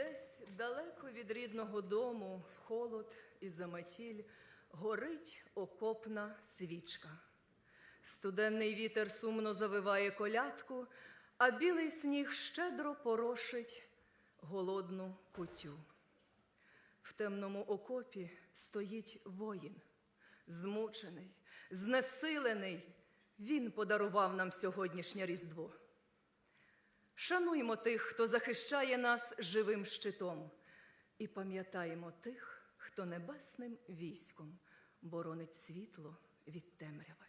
Десь далеко від рідного дому, в холод і заметіль, горить окопна свічка. Студенний вітер сумно завиває колядку, а білий сніг щедро порошить голодну кутю. В темному окопі стоїть воїн, змучений, знесилений. Він подарував нам сьогоднішнє Різдво. Шануймо тих, хто захищає нас живим щитом, і пам'ятаємо тих, хто небесним військом боронить світло від темряви.